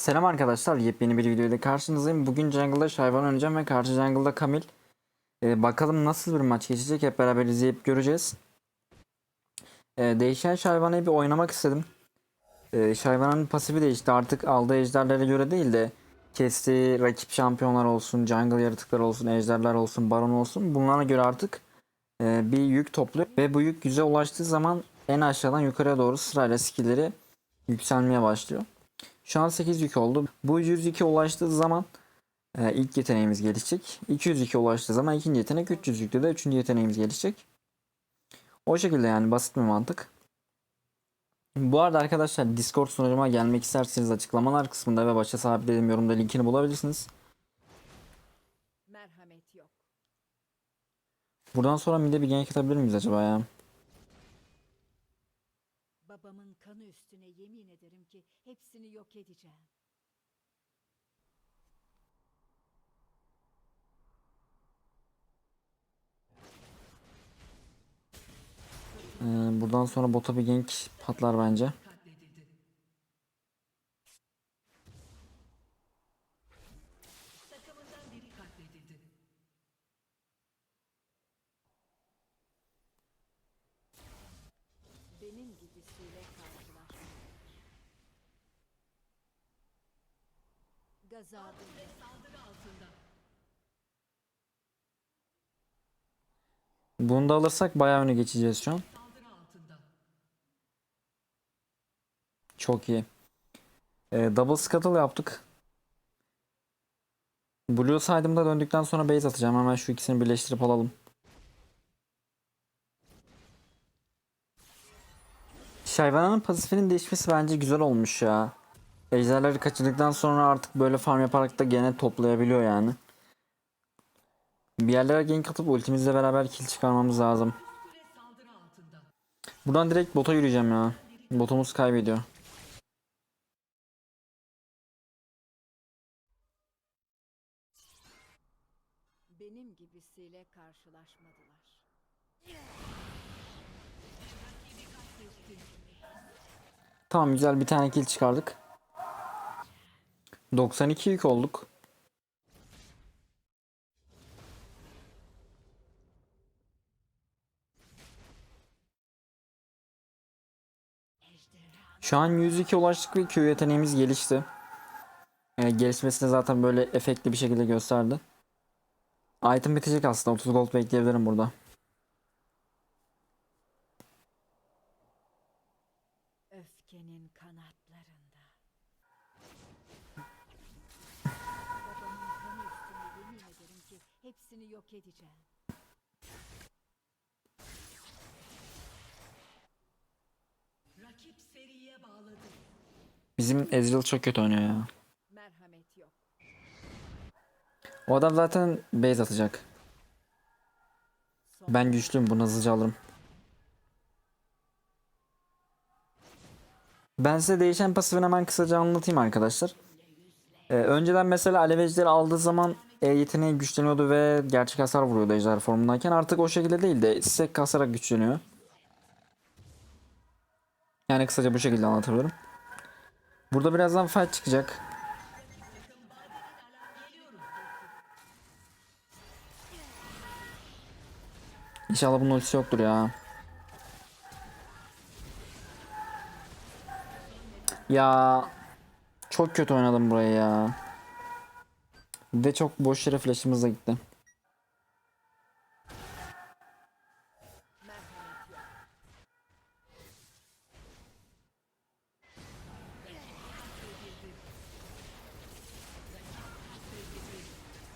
Selam arkadaşlar, yepyeni bir videoyla karşınızdayım. Bugün jungle'da Şayvan oynayacağım ve karşı jungle'da Kamil. Ee, bakalım nasıl bir maç geçecek hep beraber izleyip göreceğiz. Ee, değişen Şayvan'ı bir oynamak istedim. Ee, Şayvan'ın pasifi değişti artık aldığı ejderlere göre değil de kestiği rakip şampiyonlar olsun, jungle yaratıklar olsun, ejderler olsun, baron olsun bunlara göre artık e, bir yük topluyor. Ve bu yük yüze ulaştığı zaman en aşağıdan yukarıya doğru sırayla skill'leri yükselmeye başlıyor. Şu an 8 yük oldu. Bu 102 ulaştığı zaman e, ilk yeteneğimiz gelişecek. 202 ulaştığı zaman ikinci yetenek, 300 yükte de üçüncü yeteneğimiz gelişecek. O şekilde yani basit bir mantık. Bu arada arkadaşlar Discord sunucuma gelmek isterseniz açıklamalar kısmında ve başta sabitlediğim yorumda linkini bulabilirsiniz. Merhamet yok. Buradan sonra bir de bir gank atabilir miyiz acaba ya? Babamın kanı üstüne yemin ederim ki hepsini yok edeceğim. Ee, buradan sonra bota bir gank patlar bence. Benim gibisiyle karşılaşma. Gazabım Bunu da alırsak bayağı öne geçeceğiz şu an. Çok iyi. Ee, double scuttle yaptık. Blue side'ımda döndükten sonra base atacağım. Hemen şu ikisini birleştirip alalım. Shyvana'nın pasifinin değişmesi bence güzel olmuş ya. Ejderleri kaçırdıktan sonra artık böyle farm yaparak da gene toplayabiliyor yani. Bir yerlere gank atıp ultimizle beraber kill çıkarmamız lazım. Buradan direkt bota yürüyeceğim ya. Botumuz kaybediyor. benim gibisiyle karşılaşmadılar. Tamam güzel bir tane kill çıkardık. 92 yük olduk. Şu an 102 ulaştık ve Q yeteneğimiz gelişti. Yani gelişmesini zaten böyle efektli bir şekilde gösterdi. Item bitecek aslında. 30 gold bekleyebilirim burada. Öfkenin hepsini yok edeceğim. Rakip seriye bağladı. Bizim Ezreal çok kötü oynuyor ya. Merhamet yok. O adam zaten base atacak. Ben güçlüyüm bunu hızlıca alırım. Ben size değişen pasifini hemen kısaca anlatayım arkadaşlar. Ee, önceden mesela alev ejderi aldığı zaman e, yeteneği güçleniyordu ve gerçek hasar vuruyordu ejder formundayken. Artık o şekilde değil de istek kasarak güçleniyor. Yani kısaca bu şekilde anlatabilirim. Burada birazdan fight çıkacak. İnşallah bunun ultisi yoktur ya. Ya çok kötü oynadım burayı ya. Ve çok boş yere flash'ımız gitti.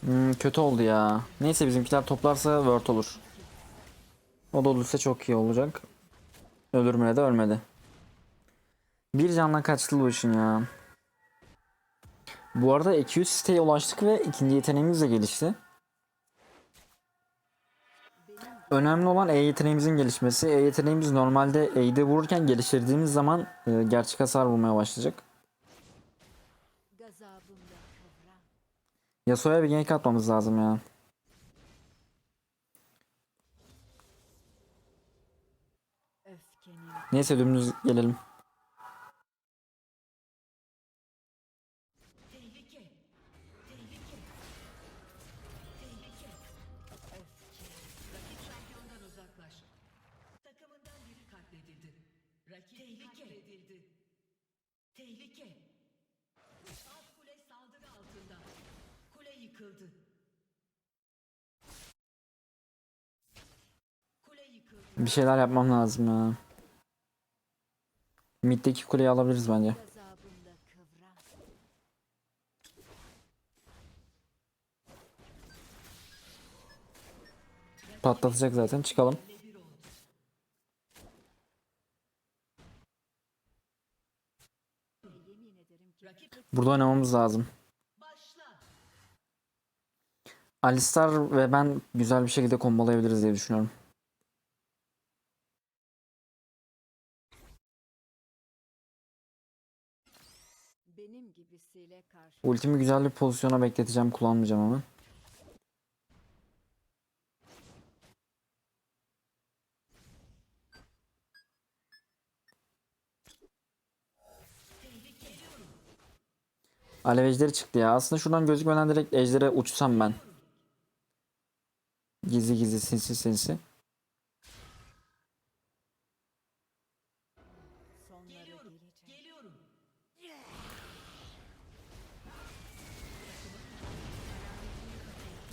Hmm, kötü oldu ya. Neyse bizimkiler toplarsa word olur. O da olursa çok iyi olacak. Ölür mü de ölmedi. Bir canla kaçtı bu işin ya. Bu arada 200 siteye ulaştık ve ikinci yeteneğimiz de gelişti. Önemli olan E yeteneğimizin gelişmesi. E yeteneğimiz normalde E'de vururken geliştirdiğimiz zaman e, gerçek hasar vurmaya başlayacak. Yasuo'ya bir gank atmamız lazım ya. Neyse dümdüz gelelim. Yıkıldı. Bir şeyler yapmam lazım ya. Mid'deki kuleyi alabiliriz bence. Patlatacak zaten. Çıkalım. Burada oynamamız lazım. Alistar ve ben güzel bir şekilde kombolayabiliriz diye düşünüyorum. benim gibisiyle karşı. Ultimi güzel bir pozisyona bekleteceğim. Kullanmayacağım ama. Alev ejderi çıktı ya. Aslında şuradan gözükmeden direkt ejdere uçsam ben. Gizli gizli sinsi sinsi.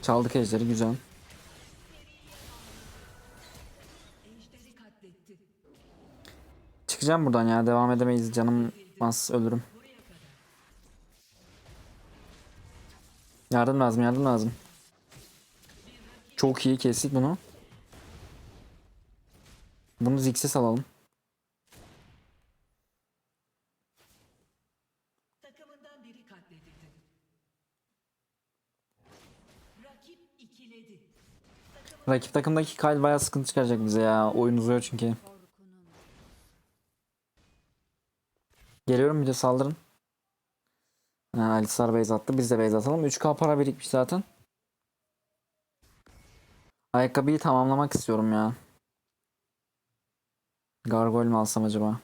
Çaldık ejderi güzel. Çıkacağım buradan ya. Devam edemeyiz. Canım az ölürüm. Yardım lazım yardım lazım. Çok iyi kestik bunu. Bunu zikse alalım. Takımından biri katledildi. Rakip takımdaki Kyle bayağı sıkıntı çıkaracak bize ya. Oyun uzuyor çünkü. Geliyorum bir de saldırın. Ha, Alistar base attı. Biz de base atalım. 3k para birikmiş zaten. Ayakkabıyı tamamlamak istiyorum ya. Gargoyle mi alsam acaba?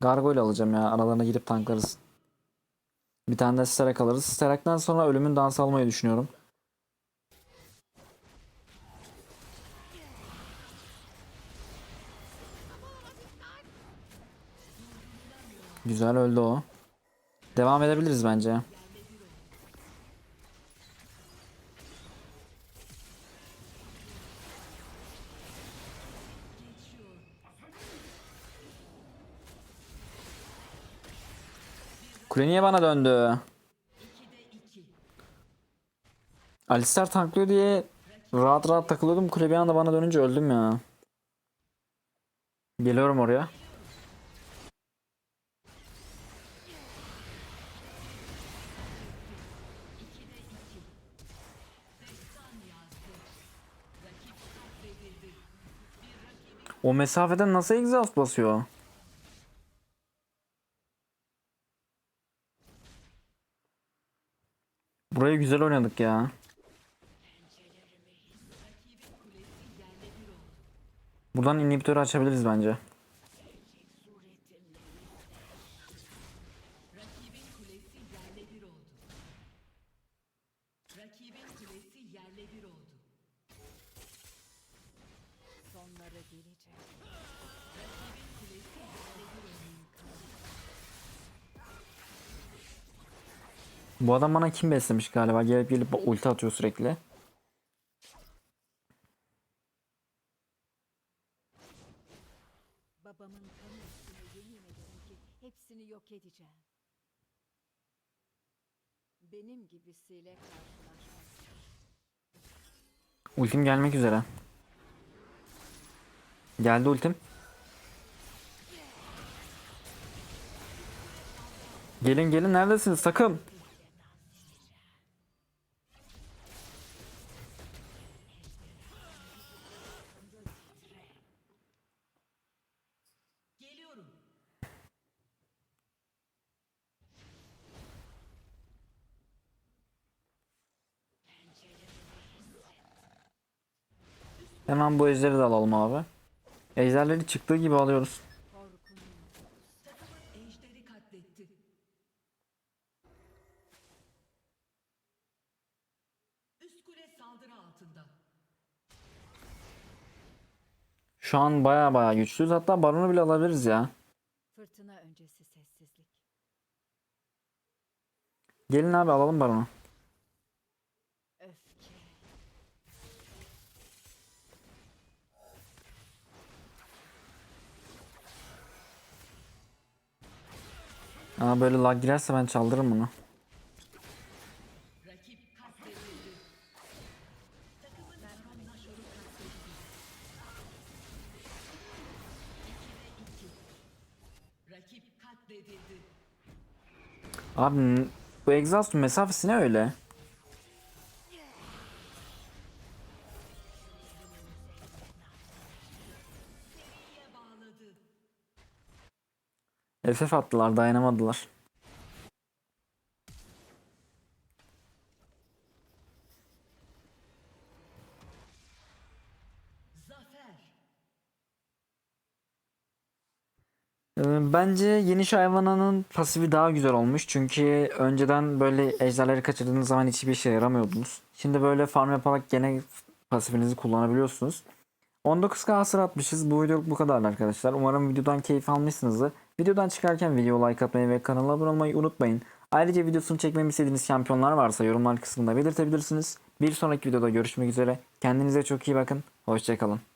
Gargoyle alacağım ya. Aralarına girip tanklarız. Bir tane de Sterak alırız. Sterak'tan sonra ölümün dansı almayı düşünüyorum. Güzel öldü o. Devam edebiliriz bence. Kule niye bana döndü? Alistar tanklıyor diye rahat rahat takılıyordum. Kule bir anda bana dönünce öldüm ya. Geliyorum oraya. O mesafeden nasıl exhaust basıyor? Burayı güzel oynadık ya. Buradan inhibitörü açabiliriz bence. Bu adam bana kim beslemiş galiba? Gelip gelip ulti atıyor sürekli. Babamın kanı üstüne yemin ederim ki hepsini yok edeceğim. Benim gibisiyle karşılaşmak. Ultim gelmek üzere. Geldi ultim. Gelin gelin neredesiniz takım? Geliyorum. Hemen bu ejderi de alalım abi. Ejderleri çıktığı gibi alıyoruz. Şu an baya baya güçlüyüz. Hatta baronu bile alabiliriz ya. Fırtına öncesi sessizlik. Gelin abi alalım baronu. Ama böyle lag girerse ben çaldırırım bunu. Abi bu exhaust mesafesi ne öyle? FF attılar dayanamadılar. Ee, Bence yeni Shyvana'nın pasifi daha güzel olmuş. Çünkü önceden böyle ejderleri kaçırdığınız zaman hiçbir işe yaramıyordunuz. Şimdi böyle farm yaparak gene pasifinizi kullanabiliyorsunuz. 19k hasar atmışız. Bu videoluk bu kadar arkadaşlar. Umarım videodan keyif almışsınızdır. Videodan çıkarken video like atmayı ve kanala abone olmayı unutmayın. Ayrıca videosunu çekmemi istediğiniz şampiyonlar varsa yorumlar kısmında belirtebilirsiniz. Bir sonraki videoda görüşmek üzere. Kendinize çok iyi bakın. Hoşçakalın.